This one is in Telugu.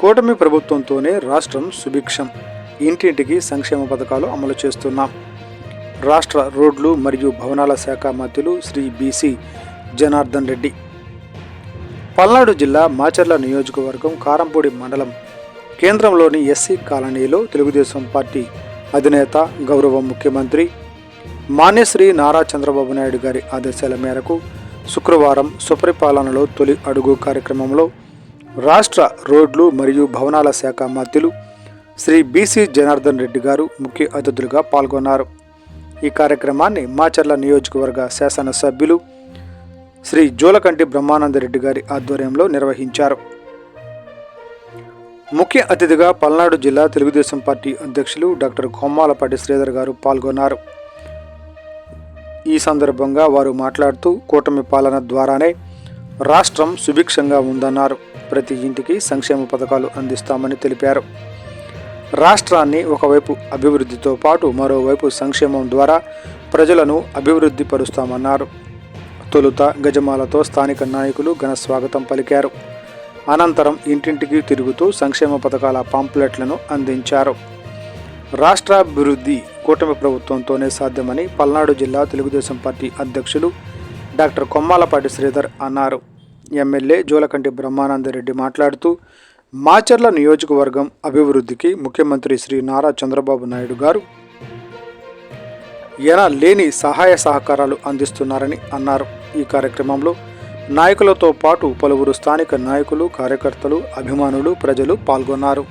కూటమి ప్రభుత్వంతోనే రాష్ట్రం సుభిక్షం. ఇంటింటికి సంక్షేమ పథకాలు అమలు చేస్తున్నాం. రాష్ట్ర రోడ్లు మరియు భవనాల శాఖ మంత్రులు శ్రీ బీసీ జనార్దన్ రెడ్డి. పల్నాడు జిల్లా మాచర్ల నియోజకవర్గం కారంపూడి మండలం కేంద్రంలోని ఎస్సీ కాలనీలో తెలుగుదేశం పార్టీ అధినేత గౌరవ ముఖ్యమంత్రి మాన్యశ్రీ నారా చంద్రబాబు నాయుడు గారి ఆదేశాల మేరకు శుక్రవారం సుపరిపాలనలో తొలి అడుగు కార్యక్రమంలో రాష్ట్ర రోడ్లు మరియు భవనాల శాఖ మంత్రులు శ్రీ బీసీ జనార్దన్ రెడ్డి గారు ముఖ్య అతిథులుగా పాల్గొన్నారు. ఈ కార్యక్రమాన్ని మాచర్ల నియోజకవర్గ శాసనసభ్యులు శ్రీ జోలకంటి బ్రహ్మానందరెడ్డి గారి ఆధ్వర్యంలో నిర్వహించారు. ముఖ్య అతిథిగా పల్నాడు జిల్లా తెలుగుదేశం పార్టీ అధ్యక్షులు డాక్టర్ కొమ్మాలపాటి శ్రీధర్ గారు పాల్గొన్నారు. ఈ సందర్భంగా వారు మాట్లాడుతూ కూటమి పాలన ద్వారానే రాష్ట్రం సుభిక్షంగా ఉందన్నారు. ప్రతి ఇంటికి సంక్షేమ పథకాలు అందిస్తామని తెలిపారు. రాష్ట్రాన్ని ఒకవైపు అభివృద్ధితో పాటు మరోవైపు సంక్షేమం ద్వారా ప్రజలను అభివృద్ధి పరుస్తామన్నారు. తొలుత గజమాలతో స్థానిక నాయకులు ఘన స్వాగతం పలికారు. అనంతరం ఇంటింటికి తిరుగుతూ సంక్షేమ పథకాల పాంప్లెట్లను అందించారు. రాష్ట్రాభివృద్ధి కూటమి ప్రభుత్వంతోనే సాధ్యమని పల్నాడు జిల్లా తెలుగుదేశం పార్టీ అధ్యక్షులు డాక్టర్ కొమ్మాలపాటి శ్రీధర్ అన్నారు. ఎమ్మెల్యే జోలకంటి బ్రహ్మానందరెడ్డి మాట్లాడుతూ మాచర్ల నియోజకవర్గం అభివృద్ధికి ముఖ్యమంత్రి శ్రీ నారా చంద్రబాబు నాయుడు గారు ఎన లేని సహాయ సహకారాలు అందిస్తున్నారని అన్నారు. ఈ కార్యక్రమంలో నాయకులతో పాటు పలువురు స్థానిక నాయకులు కార్యకర్తలు అభిమానులు ప్రజలు పాల్గొన్నారు.